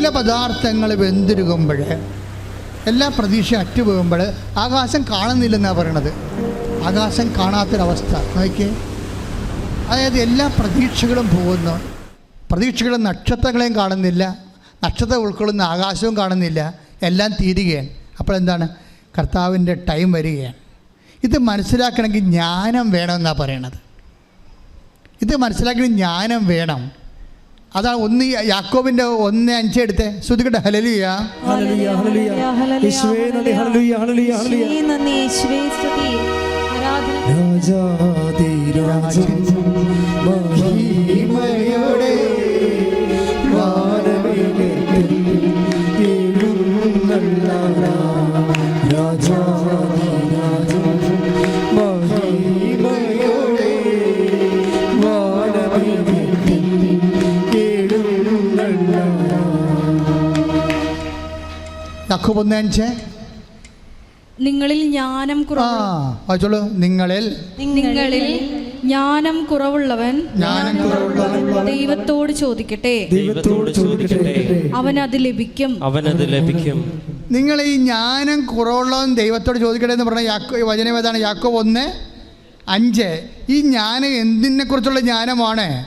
മൂല പദാർത്ഥങ്ങൾ വെന്തിരുകുമ്പോൾ എല്ലാ പ്രതീക്ഷയും അറ്റുപോകുമ്പോൾ ആകാശം കാണുന്നില്ലെന്നാണ് പറയണത്. ആകാശം കാണാത്തൊരവസ്ഥ. നോക്കിയേ. അതായത് എല്ലാ പ്രതീക്ഷകളും പോകുന്നു. പ്രതീക്ഷകളും നക്ഷത്രങ്ങളെയും കാണുന്നില്ല. നക്ഷത്രം ഉൾക്കൊള്ളുന്ന ആകാശവും കാണുന്നില്ല. എല്ലാം തീരുകയാണ്. അപ്പോൾ എന്താണ്? കർത്താവിന്റെ ടൈം വരികയാണ്. ഇത് മനസ്സിലാക്കണമെങ്കിൽ ജ്ഞാനം വേണമെന്നാണ് പറയണത്. ഇത് മനസ്സിലാക്കണമെങ്കിൽ ജ്ഞാനം വേണം. അതാണ് ഒന്ന് യാക്കോബിന്റെ ഒന്ന് അഞ്ച് എടുത്തെ. ശ്രുതിക്കട്ടെ ഹലലിയ ഹല്ലേലൂയ, ഹല്ലേലൂയ. യേശുവേ ഒന്ന് നിങ്ങളിൽ ജ്ഞാനം ആ കുറവ് നിങ്ങളിൽ നിങ്ങളിൽ ജ്ഞാനം കുറവുള്ളവൻ ജ്ഞാനം കുറവുള്ളവൻ ദൈവത്തോട് ചോദിക്കട്ടെ. ദൈവത്തോട് ചോദിക്കട്ടെ. അവൻ അത് ലഭിക്കും. അവനത് ലഭിക്കും. നിങ്ങൾ ഈ ജ്ഞാനം കുറവുള്ളവൻ ദൈവത്തോട് ചോദിക്കട്ടെ എന്ന് പറഞ്ഞ യാക്കോ വചനം ഏതാണ്? യാക്കോ ഒന്ന് അഞ്ച്. ഈ ജ്ഞാനം എന്തിനെ കുറിച്ചുള്ള ജ്ഞാനമാണ്?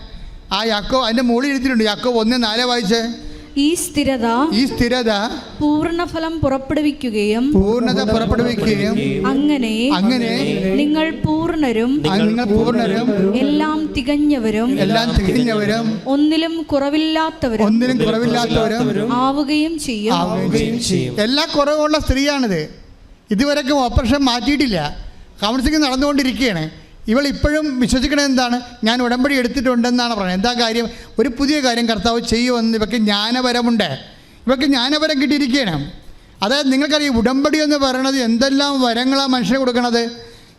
ആ യാക്കോ അതിന്റെ മുകളിൽ എഴുതിയിട്ടുണ്ട്. യാക്കോ ഒന്ന് നാല് വായിച്ച്. ഈ സ്ഥിരത ഈ സ്ഥിരത പൂർണഫലം പുറപ്പെടുവിക്കുകയും പൂർണത പുറപ്പെടുവിക്കുകയും അങ്ങനെ അങ്ങനെ നിങ്ങൾ പൂർണരും നിങ്ങൾ പൂർണരും എല്ലാം തികഞ്ഞവരും എല്ലാം തികഞ്ഞവരും ഒന്നിലും കുറവില്ലാത്തവരും ഒന്നിലും കുറവില്ലാത്തവരും ആവുകയും ചെയ്യും. ആവുകയും ചെയ്യും. എല്ലാ കുറവുള്ള സ്ത്രീയാണിത്. ഇതുവരെക്കും ഓപ്പറേഷൻ മാറ്റിയിട്ടില്ല. കൗൺസിലിംഗ് നടന്നുകൊണ്ടിരിക്കുകയാണ്. ഇവൾ ഇപ്പോഴും വിശ്വസിക്കണത് എന്താണ്? ഞാൻ ഉടമ്പടി എടുത്തിട്ടുണ്ടെന്നാണ് പറയുന്നത്. എന്താ കാര്യം? ഒരു പുതിയ കാര്യം കർത്താവ് ചെയ്യുമെന്ന് ഇവയ്ക്ക് ജ്ഞാനപരമുണ്ട്. ഇവയ്ക്ക് ജ്ഞാനപരം കിട്ടിയിരിക്കുകയാണ്. അതായത് നിങ്ങൾക്കറിയാം ഉടമ്പടി എന്ന് പറയുന്നത് എന്തെല്ലാം വരങ്ങളാണ് മനുഷ്യന് കൊടുക്കണത്?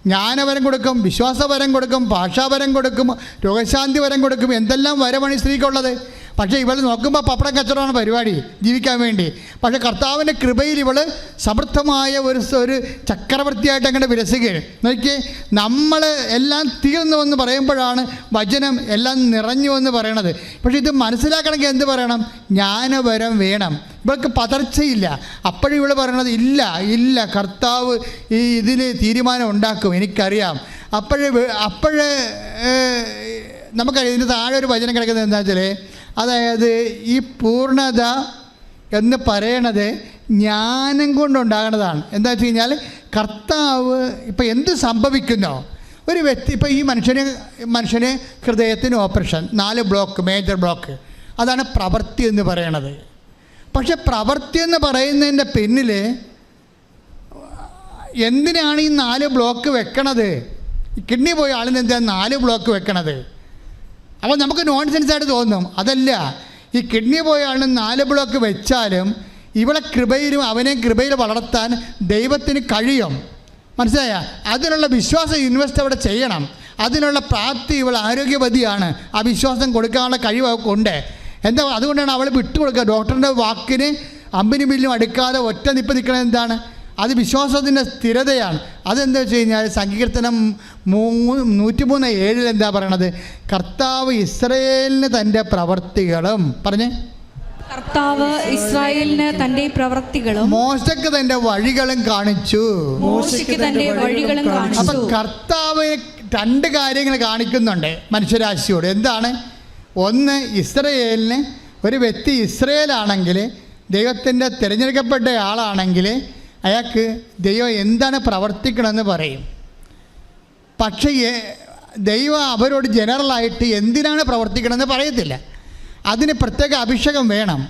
ജ്ഞാനവരം കൊടുക്കും വിശ്വാസവരം കൊടുക്കും ഭാഷാവരം കൊടുക്കും രോഗശാന്തി വരം കൊടുക്കും എന്തെല്ലാം വരമാണ് സ്ത്രീക്കുള്ളത്? പക്ഷേ ഇവൾ നോക്കുമ്പോൾ പപ്പടം കച്ചവടമാണ് പരിപാടി ജീവിക്കാൻ വേണ്ടി. പക്ഷേ കർത്താവിന്റെ കൃപയിൽ ഇവൾ സമൃദ്ധമായ ഒരു ഒരു ചക്രവർത്തിയായിട്ട് അങ്ങനെ വിരസുകയാണ്. നോക്കിയേ നമ്മൾ എല്ലാം തീർന്നു എന്ന് പറയുമ്പോഴാണ് വചനം എല്ലാം നിറഞ്ഞു എന്ന് പറയണത്. പക്ഷേ ഇത് മനസ്സിലാക്കണമെങ്കിൽ എന്ത് പറയണം? ജ്ഞാനവരം വേണം. ഇവൾക്ക് പതർച്ചയില്ല. അപ്പോഴും ഇവൾ പറയണത് ഇല്ല ഇല്ല കർത്താവ് ഈ ഇതിന് തീരുമാനം ഉണ്ടാക്കും എനിക്കറിയാം. അപ്പോഴേ അപ്പോഴേ നമുക്കറിയാം ഇതിന്റെ താഴെ ഒരു വചനം കിടക്കുന്നത് എന്താ വെച്ചാൽ അതായത് ഈ പൂർണത എന്ന് പറയണത് ജ്ഞാനം കൊണ്ടുണ്ടാകുന്നതാണ് എന്താ വെച്ച് കഴിഞ്ഞാൽ കർത്താവ് ഇപ്പം എന്ത് സംഭവിക്കുന്നോ? ഒരു വ്യക്തി ഇപ്പോൾ ഈ മനുഷ്യന് മനുഷ്യന് ഹൃദയത്തിന് ഓപ്പറേഷൻ നാല് ബ്ലോക്ക് മേജർ ബ്ലോക്ക് അതാണ് പ്രവൃത്തി എന്ന് പറയണത്. പക്ഷെ പ്രവൃത്തി എന്ന് പറയുന്നതിന്റെ പിന്നിൽ എന്തിനാണ് ഈ നാല് ബ്ലോക്ക് വെക്കണത്? കിഡ്നി പോയ ആളിന് എന്താ നാല് ബ്ലോക്ക് വെക്കണത്? അപ്പോൾ നമുക്ക് നോൺ സെൻസ് ആയിട്ട് തോന്നും. അതല്ല. ഈ കിഡ്നി പോയാണ് നാല് ബ്ലോക്ക് വെച്ചാലും ഇവളെ കൃപയിലും അവനെ കൃപയിൽ വളർത്താൻ ദൈവത്തിന് കഴിയും. മനസ്സിലായ? അതിനുള്ള വിശ്വാസം ഇൻവെസ്റ്റ് അവിടെ ചെയ്യണം. അതിനുള്ള പ്രാപ്തി ഇവൾ ആരോഗ്യവതിയാണ്. ആ വിശ്വാസം കൊടുക്കാനുള്ള കഴിവ് ഉണ്ട്. എന്താ അതുകൊണ്ടാണ് അവൾ വിട്ടുകൊടുക്കുക. ഡോക്ടറിന്റെ വാക്കിന് അമ്പിനും ബില്ലും അടുക്കാതെ ഒറ്റ നിപ്പ് നിൽക്കണത് എന്താണ്? അത് വിശ്വാസത്തിന്റെ സ്ഥിരതയാണ്. അതെന്താ വെച്ച് കഴിഞ്ഞാൽ സങ്കീർത്തനം മൂന്ന് നൂറ്റിമൂന്ന് ഏഴിൽ എന്താ പറയണത്? കർത്താവ് ഇസ്രയേലിന് തന്റെ പ്രവർത്തികളും പറഞ്ഞേ. കർത്താവ് ഇസ്രായേലിന് തന്റെ പ്രവൃത്തികളും മോശക്ക് തന്റെ വഴികളും കാണിച്ചു. മോശയ്ക്ക് തന്റെ വഴികളും കാണിച്ചു. കാണിച്ചു കർത്താവ് രണ്ട് കാര്യങ്ങൾ കാണിക്കുന്നുണ്ട് മനുഷ്യരാശിയോട്. എന്താണ്? ഒന്ന് ഇസ്രയേലിന് ഒരു വ്യക്തി ഇസ്രയേലാണെങ്കിൽ ദൈവത്തിന്റെ തിരഞ്ഞെടുക്കപ്പെട്ട ആളാണെങ്കിൽ അയാൾക്ക് ദൈവം എന്താണ് പ്രവർത്തിക്കണമെന്ന് പറയും. പക്ഷേ ദൈവം അവരോട് ജനറലായിട്ട് എന്തിനാണ് പ്രവർത്തിക്കണമെന്ന് പറയത്തില്ല. അതിന് പ്രത്യേക അഭിഷേകം വേണം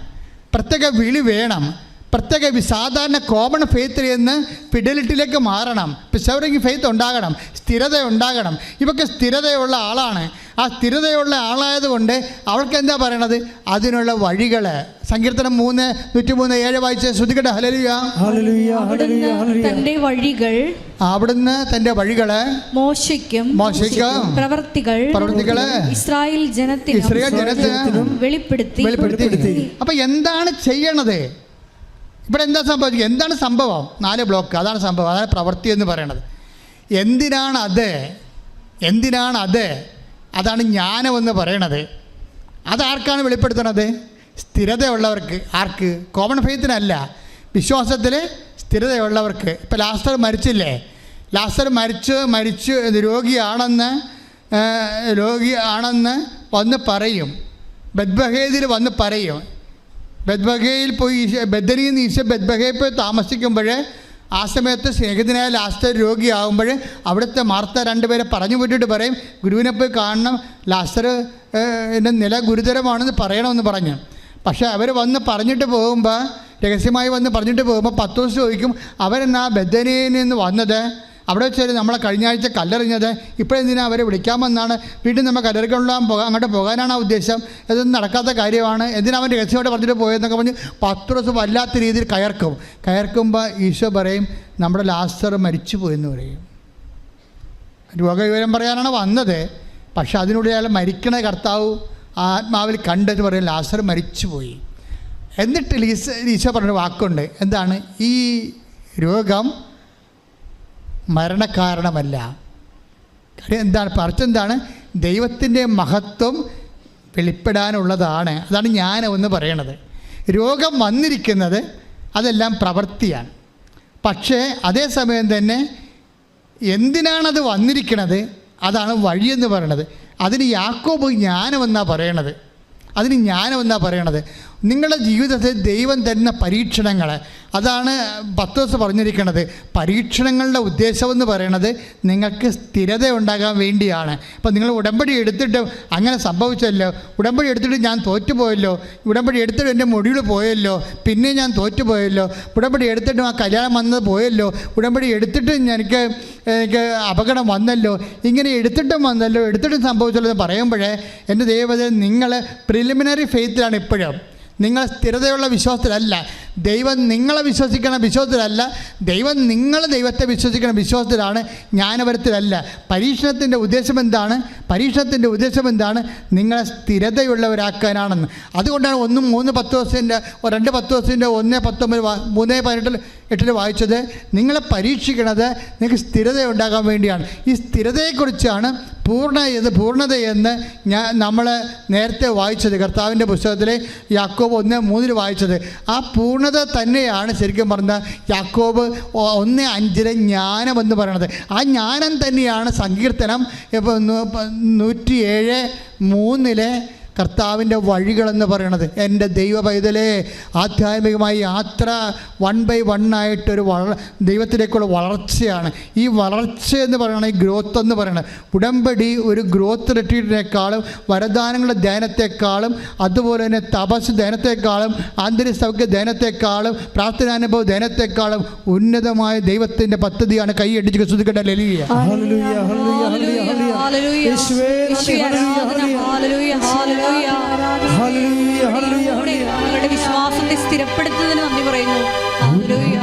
പ്രത്യേക വിളി വേണം പ്രത്യേക സാധാരണ കോമൺ ഫെയ്ത്തിൽ നിന്ന് ഫിഡലിറ്റിയിലേക്ക് മാറണം. പിസവറിങ് ഫെയ്ത്ത് ഉണ്ടാകണം സ്ഥിരത ഉണ്ടാകണം. ഇവർക്ക് സ്ഥിരതയുള്ള ആളാണ്. ആ സ്ഥിരതയുള്ള ആളായതുകൊണ്ട് അവൾക്ക് എന്താ പറയണത്? അതിനുള്ള വഴികൾ സങ്കീർത്തനം മൂന്ന് നൂറ്റി മൂന്ന് ഏഴ് വായിച്ച് ശ്രദ്ധിക്കട്ടെ. ഹലലിയ. തന്റെ വഴികൾ അവിടുന്ന് തന്റെ വഴികൾ മോശയ്ക്കും മോശയ്ക്കും പ്രവർത്തികൾ പ്രവർത്തികൾ ഇസ്രായേൽ ജനത്തിന് ഇസ്രായേൽ ജനത്തിനും വെളിപ്പെടുത്തി. വെളിപ്പെടുത്തി. അപ്പൊ എന്താണ് ചെയ്യണത്? ഇവിടെ എന്താ സംഭവിക്കുക എന്താണ് സംഭവം? നാല് ബ്ലോക്ക്. അതാണ് സംഭവം. അതാണ് പ്രവൃത്തി എന്ന് പറയണത്. എന്തിനാണ് അത് എന്തിനാണ് അത് അതാണ് ജ്ഞാനമെന്ന് പറയണത്. അതാർക്കാണ് വെളിപ്പെടുത്തണത്? സ്ഥിരതയുള്ളവർക്ക്. ആർക്ക്? കോമൺ ഫെയ്ത്തിനല്ല വിശ്വാസത്തിൽ സ്ഥിരതയുള്ളവർക്ക്. ഇപ്പം ലാസ്റ്റർ മരിച്ചില്ലേ? ലാസ്റ്റർ മരിച്ച് മരിച്ച് രോഗിയാണെന്ന് രോഗി രോഗിയാണെന്ന് വന്ന് പറയും. ബദ്ബഹേദിൽ വന്ന് പറയും. ബദ്ബഹയിൽ പോയി ഈശോ ബദനിയിൽ നിന്ന് ഈശോ ബദ്ബഹയിൽ പോയി താമസിക്കുമ്പോൾ ആ സമയത്ത് സ്നേഹിതനായ ലാസ്റ്റർ രോഗിയാകുമ്പോൾ അവിടുത്തെ മാർത്ത രണ്ടുപേരെ പറഞ്ഞു വിട്ടിട്ട് പറയും ഗുരുവിനെ പോയി കാണണം. ലാസ്റ്റർ എന്റെ നില ഗുരുതരമാണെന്ന് പറയണമെന്ന് പറഞ്ഞു. പക്ഷേ അവർ വന്ന് പറഞ്ഞിട്ട് പോകുമ്പോൾ രഹസ്യമായി വന്ന് പറഞ്ഞിട്ട് പോകുമ്പോൾ പത്ത് ദിവസം ചോദിക്കും അവരെന്നാ ബദനയിൽ നിന്ന് വന്നത്? അവിടെ വെച്ച് നമ്മളെ കഴിഞ്ഞ ആഴ്ച കല്ലെറിഞ്ഞത്. ഇപ്പോഴെന്തിനാ അവരെ വിളിക്കാമെന്നാണ്. വീണ്ടും നമ്മൾ കല്ലെറിക്കൊള്ളാൻ പോകാൻ അങ്ങോട്ട് പോകാനാണ് ആ ഉദ്ദേശം. ഇതൊന്നും നടക്കാത്ത കാര്യമാണ്. എന്തിനാ അവൻ രഹസ്യമായിട്ട് പറഞ്ഞിട്ട് പോയെന്നൊക്കെ പറഞ്ഞ് പത്ത് ദിവസം വല്ലാത്ത രീതിയിൽ കയർക്കും. കയർക്കുമ്പോൾ ഈശോ പറയും നമ്മുടെ ലാസ്റ്റർ മരിച്ചു പോയെന്ന് പറയും. രോഗവിവരം പറയാനാണ് വന്നത്. പക്ഷെ അതിനുള്ളിൽ അയാൾ മരിക്കണ കർത്താവ് ആത്മാവിൽ കണ്ടെന്ന് പറയും ലാസർ മരിച്ചുപോയി എന്നിട്ട് ലീസ ഈശോ പറഞ്ഞൊരു വാക്കുണ്ട്. എന്താണ്? ഈ രോഗം മരണകാരണമല്ല. കാര്യം എന്താണ്? പറച്ചു എന്താണ്? ദൈവത്തിന്റെ മഹത്വം വെളിപ്പെടാനുള്ളതാണ്. അതാണ് ജ്ഞാനം പറയണത്. രോഗം വന്നിരിക്കുന്നത് അതെല്ലാം പ്രവൃത്തിയാണ്. പക്ഷേ അതേസമയം തന്നെ എന്തിനാണത് വന്നിരിക്കണത്? അതാണ് വഴിയെന്ന് പറയണത്. അതിന് യാക്കോബ് ജ്ഞാനമെന്നാണ് പറയണത്. അതിന് ജ്ഞാനമെന്നാണ് പറയണത്? നിങ്ങളുടെ ജീവിതത്തിൽ ദൈവം തരുന്ന പരീക്ഷണങ്ങൾ. അതാണ് പത്ത് ദിവസം പറഞ്ഞിരിക്കുന്നത്. പരീക്ഷണങ്ങളുടെ ഉദ്ദേശമെന്ന് പറയണത് നിങ്ങൾക്ക് സ്ഥിരത ഉണ്ടാകാൻ വേണ്ടിയാണ്. ഇപ്പം നിങ്ങൾ ഉടമ്പടി എടുത്തിട്ട് അങ്ങനെ സംഭവിച്ചല്ലോ. ഉടമ്പടി എടുത്തിട്ട് ഞാൻ തോറ്റുപോയല്ലോ. ഉടമ്പടി എടുത്തിട്ട് എന്റെ മുടിയിൽ പോയല്ലോ. പിന്നെ ഞാൻ തോറ്റുപോയല്ലോ. ഉടമ്പടി എടുത്തിട്ടും ആ കല്യാണം വന്നത് പോയല്ലോ. ഉടമ്പടി എടുത്തിട്ട് എനിക്ക് എനിക്ക് അപകടം വന്നല്ലോ. ഇങ്ങനെ എടുത്തിട്ടും വന്നല്ലോ. എടുത്തിട്ടും സംഭവിച്ചല്ലോ എന്ന് പറയുമ്പോഴേ എന്റെ ദൈവത്തിൽ നിങ്ങൾ പ്രിലിമിനറി ഫെയ്ത്തിലാണ് ഇപ്പോഴും. നിങ്ങൾ സ്ഥിരതയുള്ള വിശ്വാസത്തിലല്ല. ദൈവം നിങ്ങളെ വിശ്വസിക്കണ വിശ്വാസത്തിലല്ല ദൈവം നിങ്ങൾ ദൈവത്തെ വിശ്വസിക്കണ വിശ്വാസത്തിലാണ് ജ്ഞാനപരത്തിലല്ല പരീക്ഷണത്തിന്റെ ഉദ്ദേശം എന്താണ്? പരീക്ഷണത്തിന്റെ ഉദ്ദേശം എന്താണ്? നിങ്ങളെ സ്ഥിരതയുള്ളവരാക്കാനാണെന്ന്. അതുകൊണ്ടാണ് ഒന്നും മൂന്ന് പത്ത് ദിവസത്തിന്റെ രണ്ട് പത്ത് ദിവസത്തിന്റെ ഒന്ന് പത്തൊമ്പത് മൂന്ന് പതിനെട്ടിൽ എട്ടിൽ വായിച്ചത് നിങ്ങളെ പരീക്ഷിക്കണത് നിങ്ങൾക്ക് സ്ഥിരത ഉണ്ടാകാൻ വേണ്ടിയാണ്. ഈ സ്ഥിരതയെക്കുറിച്ചാണ് പൂർണ ഇത് പൂർണതയെന്ന് ഞാൻ നമ്മൾ നേരത്തെ വായിച്ചത്. കർത്താവിന്റെ പുസ്തകത്തിലെ യാക്കോബ് ഒന്ന് മൂന്നിൽ വായിച്ചത്. ആ പൂർണത തന്നെയാണ് ശരിക്കും പറഞ്ഞത് യാക്കോബ് ഒന്ന് അഞ്ചിലെ ജ്ഞാനം എന്ന് പറയണത്. ആ ജ്ഞാനം തന്നെയാണ് സങ്കീർത്തനം നൂറ്റിയേഴ് മൂന്നിലെ കർത്താവിന്റെ വഴികളെന്ന് പറയണത്. എന്റെ ദൈവ പൈതലേ ആധ്യാത്മികമായി യാത്ര വൺ ബൈ വൺ ആയിട്ടൊരു വള ദൈവത്തിലേക്കുള്ള വളർച്ചയാണ്. ഈ വളർച്ച എന്ന് പറയണത് ഈ ഗ്രോത്ത് എന്ന് പറയണത് ഉടമ്പടി ഒരു ഗ്രോത്ത് റിട്രീറ്റിനേക്കാളും വരദാനങ്ങളുടെ ധ്യാനത്തെക്കാളും അതുപോലെ തന്നെ തപസ് ധ്യാനത്തെക്കാളും ആന്തരിക സൗഖ്യ ധ്യാനത്തെക്കാളും പ്രാർത്ഥനാനുഭവ ധ്യാനത്തെക്കാളും ഉന്നതമായ ദൈവത്തിന്റെ പദ്ധതിയാണ് കൈയടിച്ച് ശ്രദ്ധിക്കേണ്ട ലലിയ ഞങ്ങളുടെ വിശ്വാസത്തെ സ്ഥിരപ്പെടുത്തുന്നതിന് നന്ദി പറയുന്നു. ഹല്ലേലൂയ